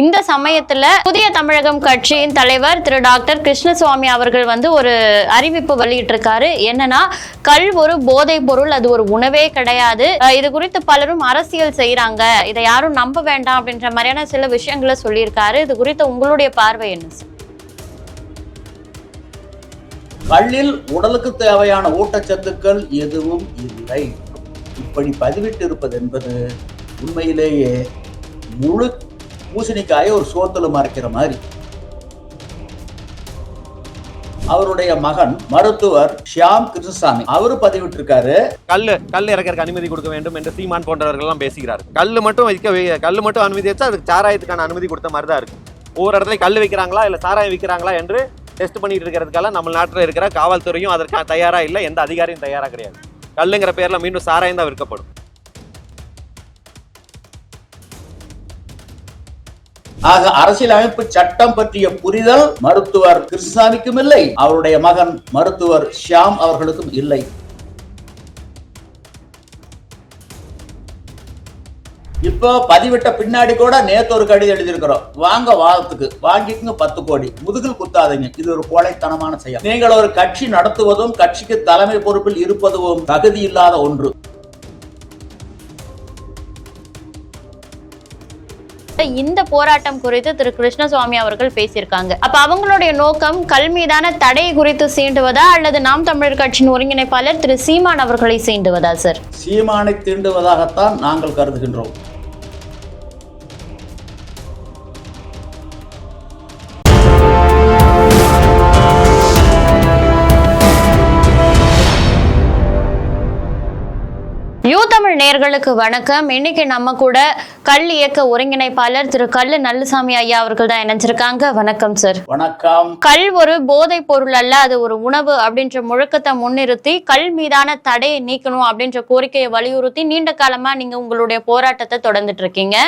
இந்த சமயத்துல புதிய தமிழகம் கட்சியின் தலைவர் திரு டாக்டர் கிருஷ்ணசுவாமி அவர்கள் வந்து ஒரு அறிவிப்பு வெளியிட்டிருக்காரு. என்னன்னா கல் ஒரு போதை பொருள் அது ஒரு உணவே கிடையாது. இது குறித்து பலரும் அரசியல் செய்யறாங்க இதை யாரும் நம்ப வேண்டாம் அப்படின்ற மாதிரியான சில விஷயங்களை சொல்லியிருக்காரு. இது குறித்து உங்களுடைய பார்வை என்ன சார்? கல்லில் உடலுக்கு தேவையான ஊட்டச்சத்துக்கள் எதுவும் இல்லை. இப்படி பதிவிட்டு இருப்பது என்பது உண்மையிலேயே முழு பூசணிக்காயை ஒரு சோத்துல மறைக்கிற மாதிரி. அவருடைய மகன் மருத்துவர் ஷியாம் கிருஷ்ணசாமி. அவரு பதிவிட்டிருக்காரு. கல்லு கல் இறக்கறதுக்கு அனுமதி கொடுக்க வேண்டும் என்று சீமான் போன்றவர்கள் எல்லாம் பேசுகிறார். கல் மட்டும் வைக்க கல் மட்டும் அனுமதி வச்சா அதுக்கு சாராயத்துக்கான அனுமதி கொடுத்த மாதிரி தான் இருக்கு ஒவ்வொரு இடத்துல கல் வைக்கிறாங்களா இல்ல சாராயம் விற்கிறாங்களா என்று டெஸ்ட் பண்ணிட்டு இருக்கிறதுக்கெல்லாம் நம்ம நாட்டில் இருக்கிற காவல்துறையும் அதற்கு தயாரா இல்லை எந்த அதிகாரியும் தயாரா கிடையாது. கல்லுங்கிற பேர்ல மீண்டும் சாராயம் தான் விற்கப்படும். ஆக அரசியலமைப்பு சட்டம் பற்றிய புரிதல் மருத்துவர் கிருஷ்ணசாமிக்கும் இல்லை. அவருடைய மகன் மருத்துவர் ஷியாம் அவர்களுக்கும் இல்லை. இப்போ பதிவிட்ட பின்னாடி கூட நேத்து ஒரு கடிதம் எழுதியிருக்கிறோம். வாங்க வாதத்துக்கு வாங்கிக்குங்க பத்து கோடி. முதுகில் குத்தாதீங்க. இது ஒரு கோழைத்தனமான செயல். நீங்கள் ஒரு கட்சி நடத்துவதும் கட்சிக்கு தலைமை பொறுப்பில் இருப்பதும் தகுதி இல்லாத ஒன்று. இந்த போராட்டம் குறித்து திரு கிருஷ்ணசுவாமி அவர்கள் பேசியிருக்காங்க. அப்ப அவங்களுடைய நோக்கம் கல் மீதான தடை குறித்து சீண்டுவதா அல்லது நாம் தமிழர் கட்சியின் ஒருங்கிணைப்பாளர் திரு சீமான் அவர்களை சீண்டுவதா சார்? சீமானை தீண்டுவதாகத்தான் நாங்கள் கருதுகின்றோம். நேர்களுக்கு வணக்கம். இன்னைக்கு நம்ம கூட கல் இயக்க ஒருங்கிணைப்பாளர் திரு கல்லு நல்லுசாமி ஐயா அவர்கள் தான் இணைஞ்சிருக்காங்க. வணக்கம் சார் வணக்கம். கல் ஒரு போதைப் பொருள் அல்ல அது ஒரு உணவு அப்படின்ற முழக்கத்தை முன்னிறுத்தி கல் மீதான தடையை நீக்கணும் அப்படின்ற கோரிக்கையை வலியுறுத்தி நீண்ட காலமா நீங்க உங்களுடைய போராட்டத்தை தொடர்ந்துட்டு இருக்கீங்க.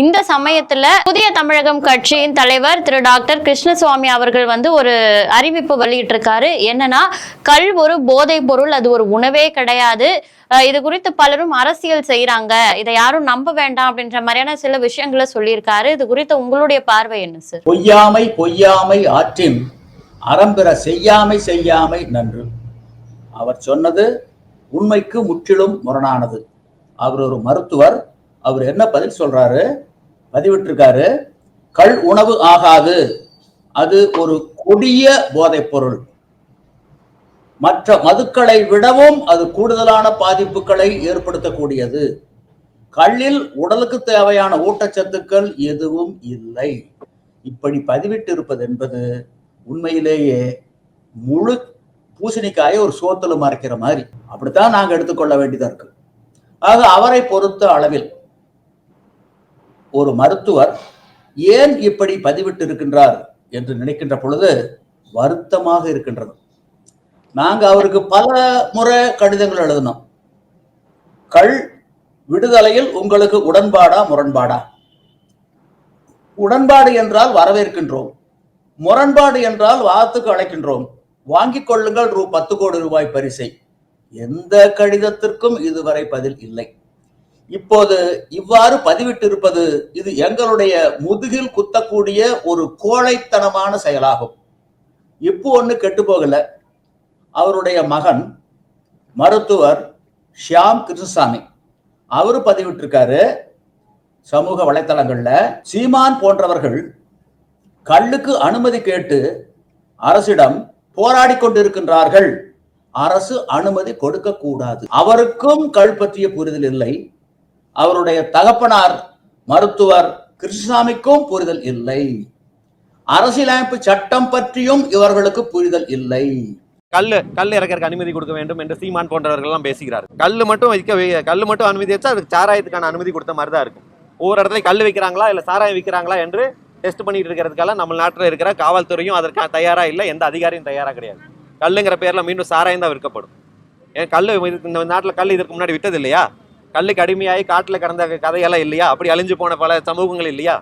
இந்த சமயத்துல புதிய தமிழகம் கட்சியின் தலைவர் திரு டாக்டர் கிருஷ்ணசுவாமி அவர்கள் வந்து ஒரு அறிவிப்பு வெளியிட்டிருக்காரு. என்னன்னா கல் ஒரு போதை பொருள் அது ஒரு உணவே கிடையாது. இது குறித்து பலரும் அரசியல் செய்யறாங்க இதை யாரும் நம்ப வேண்டாம் அப்படின்ற மாதிரியான சில விஷயங்களை சொல்லியிருக்காரு. இது குறித்து உங்களுடைய பார்வை என்ன சார்? பொய்யாமை பொய்யாமை ஆற்றின் அறம்பெற செய்யாமை செய்யாமை நன்று. அவர் சொன்னது உண்மைக்கு முற்றிலும் முரணானது. அவர் ஒரு மருத்துவர். அவர் என்ன பதில் சொல்றாரு? பதிவிட்டிருக்காரு கல் உணவு ஆகாது. அது ஒரு கொடிய போதைப் பொருள் மற்ற மதுக்களை விடவும் அது கூடுதலான பாதிப்புகளை ஏற்படுத்தக்கூடியது. கல்லில் உடலுக்கு தேவையான ஊட்டச்சத்துக்கள் எதுவும் இல்லை. இப்படி பதிவிட்டு இருப்பது என்பது உண்மையிலேயே முழு பூசணிக்காயை ஒரு சோத்துல மறைக்கிற மாதிரி. அப்படித்தான் நாங்கள் எடுத்துக்கொள்ள வேண்டியதா இருக்கு. ஆக அவரை பொறுத்த அளவில் ஒரு மருத்துவர் ஏன் இப்படி பதிவிட்டு இருக்கின்றார் என்று நினைக்கின்ற பொழுது வருத்தமாக இருக்கின்றது. நாங்க அவருக்கு பல முறை கடிதங்கள் எழுதினோம். கள் விடுதலையில் உங்களுக்கு உடன்பாடா முரண்பாடா? உடன்பாடு என்றால் வரவேற்கின்றோம். முரண்பாடு என்றால் வாத்துக்கு அழைக்கின்றோம். வாங்கிக் கொள்ளுங்கள் ரூ. பத்து கோடி ரூபாய் பரிசை. எந்த கடிதத்திற்கும் இதுவரை பதில் இல்லை. இப்போது இவ்வாறு பதிவிட்டிருப்பது இது எங்களுடைய முதுகில் குத்தக்கூடிய ஒரு கோழைத்தனமான செயலாகும். இப்போ ஒன்று கெட்டு போகல. அவருடைய மகன் மருத்துவர் ஷியாம் கிருஷ்ணசாமி. அவரு பதிவிட்டிருக்காரு சமூக வலைத்தளங்களில். சீமான் போன்றவர்கள் கல்லுக்கு அனுமதி கேட்டு அரசிடம் போராடி கொண்டிருக்கின்றார்கள். அரசு அனுமதி கொடுக்க கூடாது. அவருக்கும் கல் பற்றிய புரிதல் இல்லை. அவருடைய தகப்பனார் மருத்துவர் கிருஷ்ணசாமிக்கும் புரிதல் இல்லை. அரசியலமைப்பு சட்டம் பற்றியும் இவர்களுக்கு புரிதல் இல்லை. கல்லு கல் இறக்கிறதுக்கு அனுமதி கொடுக்க வேண்டும் என்று சீமான் போன்றவர்கள் எல்லாம் பேசுகிறார் கல் மட்டும் வைக்க கல் மட்டும் அனுமதி வச்சா அதுக்கு சாராயத்துக்கான அனுமதி கொடுத்த மாதிரி தான் இருக்கும். ஒவ்வொரு இடத்துல கல் வைக்கிறாங்களா இல்ல சாராயம் விற்கிறாங்களா என்று டெஸ்ட் பண்ணிட்டு இருக்கிறதுக்கெல்லாம் நம்ம நாட்டில் இருக்கிற காவல்துறையும் அதற்கு தயாரா இல்லை எந்த அதிகாரியும் தயாரா கிடையாது. கல்லுங்கிற பேர்ல மீண்டும் சாராயம் தான் விற்கப்படும். ஏன் கல் இந்த நாட்டில் கல் இதற்கு முன்னாடி விட்டது இல்லையா? கல்லுக்கு அடிமையாகி காட்டில் கடந்த கதையெல்லாம் இல்லையா? அப்படி அழிஞ்சு போன பல சமூகங்கள் இல்லையா?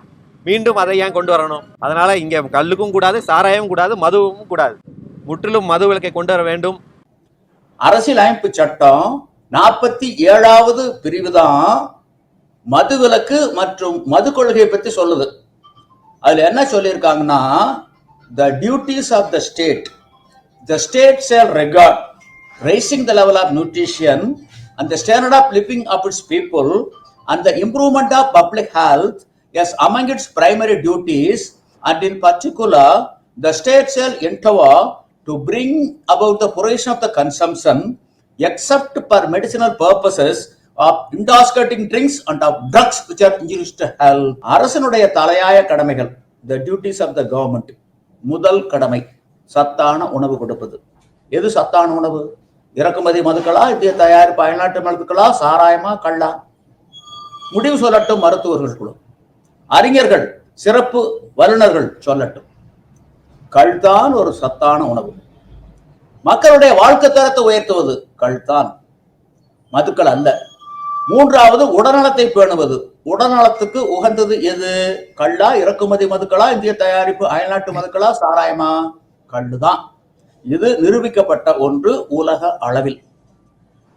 மீண்டும் அதை ஏன் கொண்டு வரணும்? அதனால் இங்கே கல்லுக்கும் கூடாது சாராயமும் கூடாது மதுவும் கூடாது. முற்றிலும் மது விலக்கை கொண்டு வர வேண்டும். அரசியலமைப்பு சட்டம் நாற்பத்தி ஏழாவது பிரிவு தான் மது விலக்கு மற்றும் மது கொள்கையை பற்றி சொல்லுது. அதில் என்ன சொல்லியிருக்காங்கன்னா the duties of the state the state shall regard raising the level of nutrition and the standard of living of its people and the improvement of public health as among its primary duties and in particular the state shall endeavor to bring about the prohibition of the consumption except for medicinal purposes of intoxicating drinks and of drugs which are injurious to health அரசனுடைய தலையாய கடமைகள் the duties of the government முதல் கடமை சத்தான உணவு கொடுப்பது எது சத்தான உணவு இறக்குமதி மதுக்களா இந்திய தயாரிப்பு அயல்நாட்டு மதுக்களா சாராயமா கள்ளா? முடிவு சொல்லட்டும் மருத்துவர்கள் குழு. அறிஞர்கள் சிறப்பு வல்லுநர்கள் சொல்லட்டும். கள்தான் ஒரு சத்தான உணவு. மக்களுடைய வாழ்க்கை தரத்தை உயர்த்துவது கள்தான் மதுக்கள் அல்ல. மூன்றாவது உடல்நலத்தை பேணுவது. உடல்நலத்துக்கு உகந்தது எது? கள்ளா இறக்குமதி மதுக்களா இந்திய தயாரிப்பு அயல்நாட்டு மதுக்களா சாராயமா? கள்ளுதான் இது நிரூபிக்கப்பட்ட ஒன்று உலக அளவில்.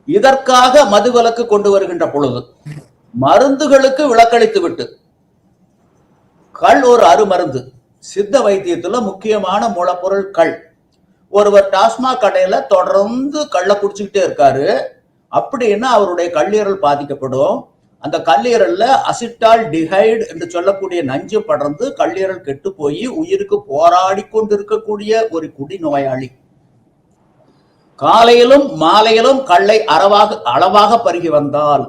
இதற்காக மதுவிலக்கு கொண்டு வருகின்ற பொழுது மருந்துகளுக்கு விலக்களித்து விட்டு கள் ஒரு அருமருந்து சித்த வைத்தியத்துல முக்கியமான மூலப்பொருள் கள் ஒருவர் டாஸ்மாக் கடையில தொடர்ந்து கள்ள குடிச்சுக்கிட்டே இருக்காரு. அப்படின்னா அவருடைய கல்லீரல் பாதிக்கப்படும். அந்த கல்லீரல்ல அசிட்டால் டிஹைடு என்று சொல்லக்கூடிய நஞ்சு படர்ந்து கல்லீரல் கெட்டு போய் உயிருக்கு போராடி கொண்டிருக்கக்கூடிய ஒரு குடி நோயாளி. காலையிலும் மாலையிலும் கல்லை அறவாக அளவாக பருகி வந்தால்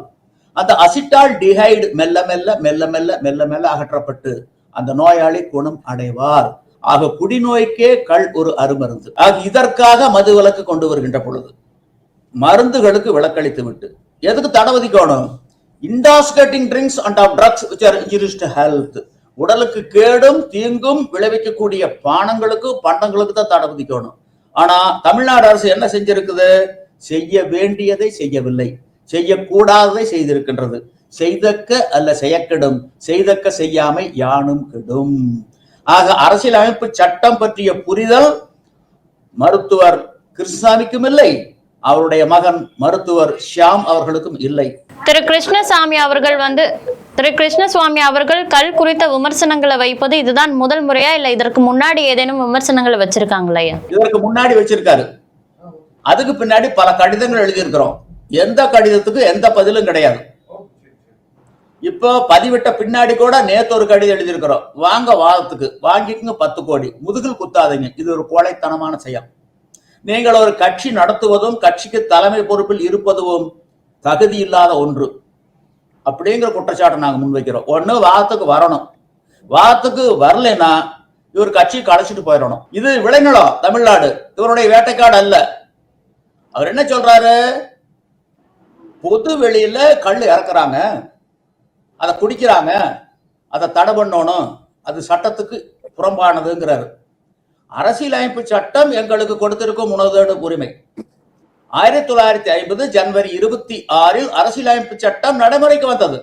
அந்த அசிட்டால் டிஹைடு மெல்ல மெல்ல மெல்ல மெல்ல மெல்ல மெல்ல அகற்றப்பட்டு அந்த நோயாளி குணம் அடைவார். ஆக குடிநோய்க்கே கல் ஒரு அருமருந்து. ஆக இதற்காக மது விலக்கு கொண்டு வருகின்ற பொழுது மருந்துகளுக்கு விலக்களித்து விட்டு. எதுக்கு தடை விதிக்கணும்? Intoxicating drinks and of drugs which are injurious to health உடலுக்கு கேடும் தீங்கும் விளைவிக்கக்கூடிய பானங்களுக்கு பண்டங்களுக்கு தான் தடை விதிக்கணும். ஆனா தமிழ்நாடு அரசு என்ன செஞ்சிருக்குது? செய்ய வேண்டியதை செய்யவில்லை. செய்யக்கூடாததை செய்திருக்கின்றது. செய்தக்க அல்ல செய்யக்கெடும் செய்தக்க செய்யாமை யானும் கெடும். ஆக அரசியலமைப்பு சட்டம் பற்றிய புரிதல் மருத்துவர் கிருஷ்ணசாமிக்கும் இல்லை. அவருடைய மகன் மருத்துவர் ஷியாம் அவர்களுக்கும் இல்லை. திரு கிருஷ்ணசாமி அவர்கள் வந்து திரு கிருஷ்ணசுவாமி அவர்கள் கல் குறித்த விமர்சனங்களை வைப்பது இதுதான் முதல் முறையா? இல்ல இதற்கு முன்னாடி ஏதேனும் விமர்சனங்களை வச்சிருக்காங்களா இதற்கு முன்னாடி வச்சிருக்காரு. அதுக்கு பின்னாடி பல கடிதங்கள் எழுதியிருக்கிறோம். எந்த கடிதத்துக்கு எந்த பதிலும் கிடையாது. இப்போ பதிவிட்ட பின்னாடி கூட நேத்து ஒரு கடிதம் எழுதியிருக்கிறோம். வாங்க வாதத்துக்கு வாங்கிக்கங்க பத்து கோடி. முதுகில் குத்தாதீங்க. இது ஒரு கோழைத்தனமான செயல். நீங்கள் ஒரு கட்சி நடத்துவதும் கட்சிக்கு தலைமை பொறுப்பில் இருப்பதும் தகுதி இல்லாத ஒன்று. அப்படிங்கிற குற்றச்சாட்டை நாங்கள் முன்வைக்கிறோம். ஒன்று வாதத்துக்கு வரணும். வாதத்துக்கு வரலைன்னா இவர் கட்சி கலைச்சிட்டு போயிடணும். இது விளைநிலம் தமிழ்நாடு. இவருடைய வேட்டைக்காடு அல்ல. அவர் என்ன சொல்றாரு? பொது வெளியில கல் இறக்குறாங்க. அதை குடிக்கிறாங்க. அதை தடை பண்ணணும். அது சட்டத்துக்கு புறம்பானதுங்கிறாரு. அரசியலமைப்பு சட்டம் எங்களுக்கு கொடுத்திருக்கும் உணவு உரிமை. ஆயிரத்தி தொள்ளாயிரத்தி ஐம்பது ஜனவரி இருபத்தி ஆறில் அரசியலமைப்பு சட்டம் நடைமுறைக்கு வந்தது.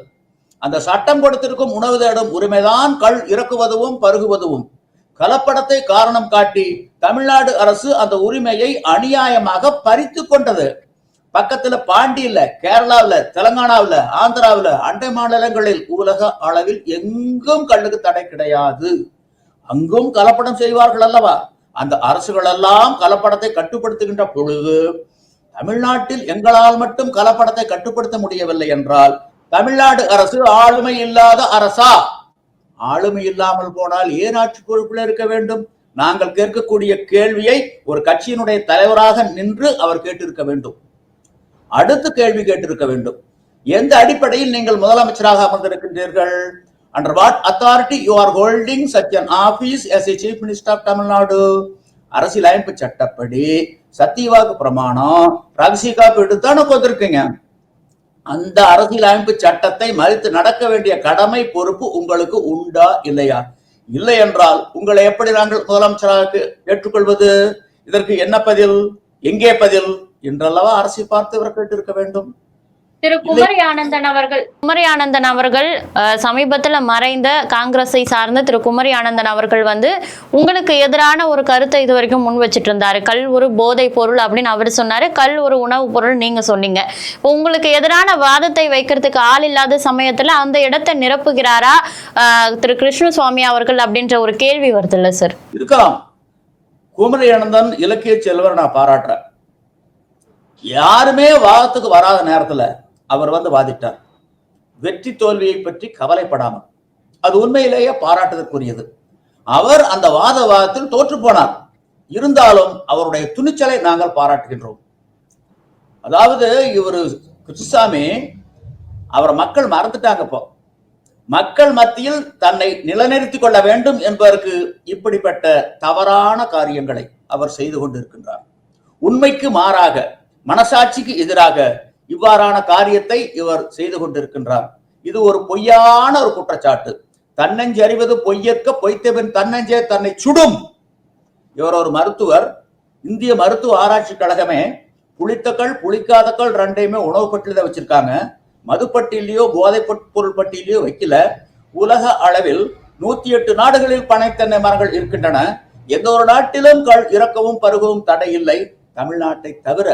அந்த சட்டம் கொடுத்திருக்கும் உணவு தேடும் உரிமைதான் கல் இறக்குவதும் பருகுவதும் கலப்படத்தை காரணம் காட்டி தமிழ்நாடு அரசு அந்த உரிமையை அநியாயமாக பறித்து கொண்டது. பக்கத்துல பாண்டியில கேரளாவில் தெலங்கானாவுல ஆந்திராவில் அண்டை மாநிலங்களில் உலக அளவில் எங்கும் கல்லுக்கு தடை கிடையாது. அங்கும் கலப்படம் செய்வார்கள் அல்லவா? அந்த அரசுகளெல்லாம் கலப்படத்தை கட்டுப்படுத்துகின்ற பொழுது தமிழ்நாட்டில் எங்களால் மட்டும் கலப்படத்தை கட்டுப்படுத்த முடியவில்லை என்றால் தமிழ்நாடு அரசு ஆளுமை இல்லாத அரசா? ஆளுமை இல்லாமல் போனால் ஏன் ஆட்சி பொறுப்பில் இருக்க வேண்டும்? நாங்கள் கேட்கக்கூடிய கேள்வியை ஒரு கட்சியினுடைய தலைவராக நின்று அவர் கேட்டிருக்க வேண்டும். அடுத்து கேள்வி கேட்டிருக்க வேண்டும். எந்த அடிப்படையில் நீங்கள் முதலமைச்சராக அமர்ந்திருக்கின்றீர்கள்? Under what authority you are holding such an office as a chief minister of Tamil Nadu அரசியலமைப்பு சட்டப்படி சத்தியவாக்கு பிரமாணம் ரகசிய காப்பீடு தானே வந்திருக்கீங்க அந்த அரசியலமைப்பு சட்டத்தை மறுத்து நடக்க வேண்டிய கடமை பொறுப்பு உங்களுக்கு உண்டா இல்லையா? இல்லை என்றால் உங்களை எப்படி நாங்கள் முதலமைச்சராக ஏற்றுக்கொள்வது? இதற்கு என்ன பதில்? எங்கே பதில்? என்றல்லவா அரசை பார்த்து இவர் கேட்டிருக்க வேண்டும். திரு குமரி ஆனந்தன் அவர்கள். குமரி ஆனந்தன் அவர்கள் சமீபத்துல மறைந்த காங்கிரஸை சார்ந்த திரு குமரி ஆனந்தன் அவர்கள் வந்து உங்களுக்கு எதிரான ஒரு கருத்தை இது வரைக்கும் முன் வச்சிட்டு இருந்தாரு கல் ஒரு போதை பொருள் அப்படின்னு அவர் சொன்னாரு. கல் ஒரு உணவுப் பொருள் நீங்க சொன்னீங்க. இப்போ உங்களுக்கு எதிரான வாதத்தை வைக்கிறதுக்கு ஆள் இல்லாத சமயத்துல அந்த இடத்தை நிரப்புகிறாரா திரு கிருஷ்ணசுவாமி அவர்கள் அப்படின்ற ஒரு கேள்வி வருதுல்ல சார்? இருக்கலாம். குமரி இலக்கிய செல்வர் நான் பாராட்டுறேன். யாருமே வாதத்துக்கு வராத நேரத்துல அவர் வந்து வாதிட்டார். வெற்றி தோல்வியை பற்றி கவலைப்படாமல். அது உண்மையிலேயே பாராட்டுதற்குரியது. அவர் அந்த வாத வாதத்தில் தோற்று போனார். இருந்தாலும் அவருடைய துணிச்சலை நாங்கள் பாராட்டுகின்றோம். அதாவது இவர் கிருஷ்ணசாமி அவரை மக்கள் மறந்துட்டாங்க இப்போ. மக்கள் மத்தியில் தன்னை நிலைநிறுத்திக் கொள்ள வேண்டும் என்பதற்கு இப்படிப்பட்ட தவறான காரியங்களை அவர் செய்து கொண்டிருக்கின்றார். உண்மைக்கு மாறாக மனசாட்சிக்கு எதிராக இவ்வாறான காரியத்தை இவர் செய்து கொண்டிருக்கின்றார். இது ஒரு பொய்யான ஒரு குற்றச்சாட்டு. தன்னஞ்சு அறிவது பொய்யற்க பொய்த்தபின் தன்னஞ்சே தன்னை சுடும். இவர் ஒரு மருத்துவர். இந்திய மருத்துவ ஆராய்ச்சி கழகமே புளித்தக்கள் புளிக்காதக்கள் ரெண்டையுமே உணவு பட்டியல வச்சிருக்காங்க. மதுப்பட்டியலையோ போதை பொருள் பட்டியலையோ வைக்கல. உலக அளவில் நூத்தி எட்டு நாடுகளில் பனைத்தென்னை மரங்கள் இருக்கின்றன. எந்த ஒரு நாட்டிலும் கள் இறக்கவும் பருகவும் தடை இல்லை தமிழ்நாட்டை தவிர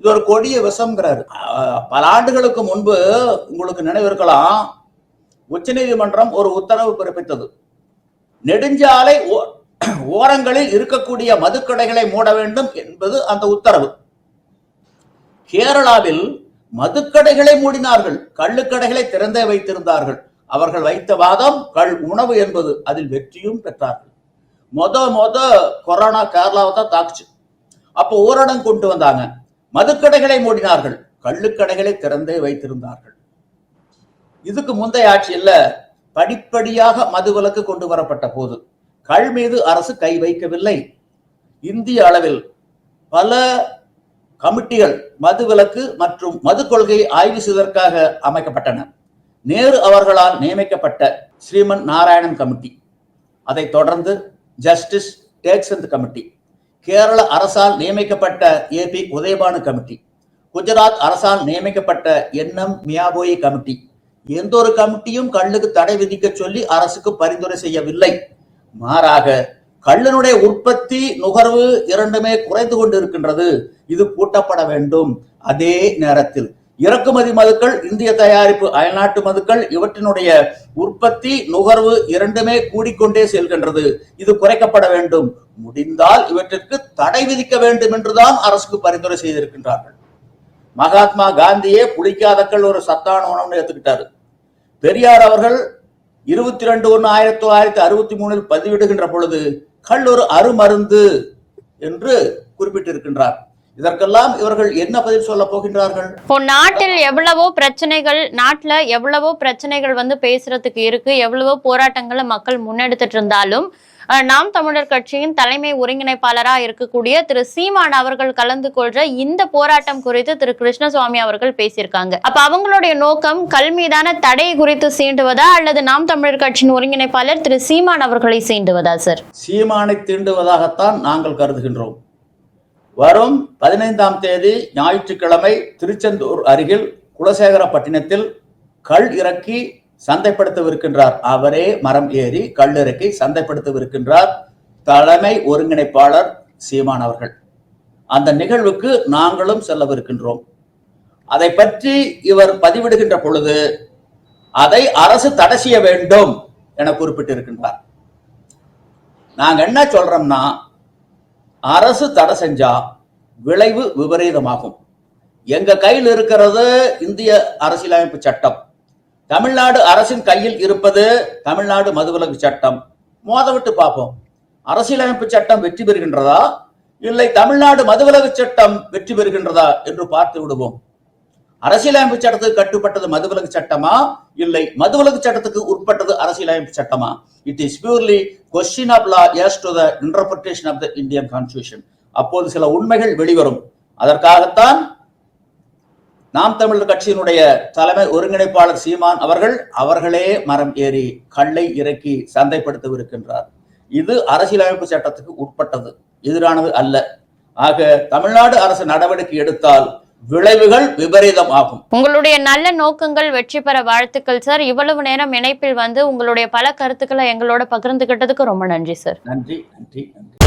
இது ஒரு கொடிய விஷம்ங்கிறாரு. பல ஆண்டுகளுக்கு முன்பு உங்களுக்கு நினைவு இருக்கலாம் உச்சநீதிமன்றம் ஒரு உத்தரவு பிறப்பித்தது. நெடுஞ்சாலை ஓ- ஓரங்களில் இருக்கக்கூடிய மதுக்கடைகளை மூட வேண்டும் என்பது அந்த உத்தரவு. கேரளாவில் மதுக்கடைகளை மூடினார்கள் கள்ளுக்கடைகளை திறந்தே வைத்திருந்தார்கள். அவர்கள் வைத்த வாதம் கள் உணவு என்பது அதில் வெற்றியும் பெற்றார்கள். மொத மொத கொரோனா கேரளாவை தான் தாக்குச்சு. அப்போ ஊரடங்கு கொண்டு வந்தாங்க. மதுக்கடைகளை மூடினார்கள். கள்ளுக்கடைகளை திறந்தே வைத்திருந்தார்கள். இதுக்கு முந்தைய ஆட்சியில் படிப்படியாக மதுவிலக்கு கொண்டு வரப்பட்ட போது கள் மீது அரசு கை வைக்கவில்லை. இந்திய அளவில் பல கமிட்டிகள் மதுவிலக்கு மற்றும் மது கொள்கையை ஆய்வு செய்வதற்காக அமைக்கப்பட்டன. நேரு அவர்களால் நியமிக்கப்பட்ட ஸ்ரீமன் நாராயணன் கமிட்டி அதைத் தொடர்ந்து ஜஸ்டிஸ் டேக்ஸந்த் கமிட்டி கேரள அரசால் நியமிக்கப்பட்ட ஏபி உதயபானு கமிட்டி குஜராத் அரசால் நியமிக்கப்பட்ட என்எம் மியாபோயி கமிட்டி எந்த ஒரு கமிட்டியும் கல்லுக்கு தடை விதிக்க சொல்லி அரசுக்கு பரிந்துரை செய்யவில்லை. மாறாக கல்லினுடைய உற்பத்தி நுகர்வு இரண்டுமே குறைந்து கொண்டு இருக்கின்றது இது கூட்டப்பட வேண்டும். அதே நேரத்தில் இறக்குமதி மதுக்கள் இந்திய தயாரிப்பு அயல்நாட்டு மதுக்கள் இவற்றினுடைய உற்பத்தி நுகர்வு இரண்டுமே கூடிக்கொண்டே செல்கின்றது. இது குறைக்கப்பட வேண்டும். முடிந்தால் இவற்றிற்கு தடை விதிக்க வேண்டும் என்றுதான் அரசுக்கு பரிந்துரை செய்திருக்கின்றார்கள். மகாத்மா காந்தியே புளிக்காதக்கள் ஒரு சத்தான உணவுன்னு ஏத்துக்கிட்டாரு பெரியார் அவர்கள் இருபத்தி ரெண்டு ஒன்று ஆயிரத்தி தொள்ளாயிரத்தி அறுபத்தி மூணில் பதிவிடுகின்ற பொழுது கல் ஒரு அருமருந்து என்று குறிப்பிட்டிருக்கின்றார். இதற்கெல்லாம் இவர்கள் என்ன பதில் சொல்ல போகின்றார்கள்? இப்போ நாட்டில் எவ்வளவோ பிரச்சனைகள் நாட்டுல எவ்வளவோ பிரச்சனைகள் வந்து பேசுறதுக்கு இருக்கு. எவ்வளவோ போராட்டங்களை மக்கள் முன்னெடுத்துட்டு இருந்தாலும் நாம் தமிழர் கட்சியின் தலைமை ஒருங்கிணைப்பாளரா இருக்கக்கூடிய திரு சீமான் அவர்கள் கலந்து கொள்ற இந்த போராட்டம் குறித்து திரு கிருஷ்ணசுவாமி அவர்கள் பேசியிருக்காங்க. அப்ப அவங்களுடைய நோக்கம் கல் மீதான தடை குறித்து சீண்டுவதா அல்லது நாம் தமிழர் கட்சியின் ஒருங்கிணைப்பாளர் திரு சீமான் அவர்களை சீண்டுவதா சார்? சீமானை தீண்டுவதாகத்தான் நாங்கள் கருதுகின்றோம். வரும் பதினைந்தாம் தேதி ஞாயிற்றுக்கிழமை திருச்செந்தூர் அருகில் குலசேகரப்பட்டினத்தில் கல் இறக்கி சந்தைப்படுத்தவிருக்கின்றார். அவரே மரம் ஏறி கல் இறக்கி சந்தைப்படுத்தவிருக்கின்றார். தலைமை ஒருங்கிணைப்பாளர் சீமான் அவர்கள். அந்த நிகழ்வுக்கு நாங்களும் செல்லவிருக்கின்றோம். அதை பற்றி இவர் பதிவிடுகின்ற பொழுது அதை அரசு தடை செய்ய வேண்டும் என குறிப்பிட்டிருக்கின்றார். நாங்க என்ன சொல்றோம்னா அரசு தடை செஞ்சா விளைவு விபரீதமாகும். எங்க கையில் இருக்கிறது இந்திய அரசியலமைப்பு சட்டம். தமிழ்நாடு அரசின் கையில் இருப்பது தமிழ்நாடு மதுவிலக்கு சட்டம். மோத விட்டு பார்ப்போம். அரசியலமைப்பு சட்டம் வெற்றி பெறுகின்றதா? இல்லை தமிழ்நாடு மதுவிலக்கு சட்டம் வெற்றி பெறுகின்றதா என்று பார்த்து விடுவோம். அரசியலமைப்பு சட்டத்துக்கு கட்டுப்பட்டது மதுவிலக்கு சட்டமா? இல்லை மதுவிலக்கு சட்டத்துக்கு உட்பட்டது அரசியலமைப்பு சட்டமா? It is purely question of law as to the interpretation of the Indian constitution அப்போது சில உண்மைகள் வெளிவரும். அதற்காகத்தான் நாம் தமிழர் கட்சியினுடைய தலைமை ஒருங்கிணைப்பாளர் சீமான் அவர்கள் அவர்களே மரம் ஏறி கல்லை இறக்கி சந்தைப்படுத்தவிருக்கின்றார். இது அரசியலமைப்பு சட்டத்துக்கு உட்பட்டது. எதிரானது அல்ல. ஆக தமிழ்நாடு அரசு நடவடிக்கை எடுத்தால் விளைவுகள் விபரீதமாகும். உங்களுடைய நல்ல நோக்கங்கள் வெற்றி பெற வாழ்த்துக்கள் சார். இவ்வளவு நேரம் இணைப்பில் வந்து உங்களுடைய பல கருத்துக்களை எங்களோட பகிர்ந்துகிட்டதுக்கு ரொம்ப நன்றி சார். நன்றி நன்றி நன்றி.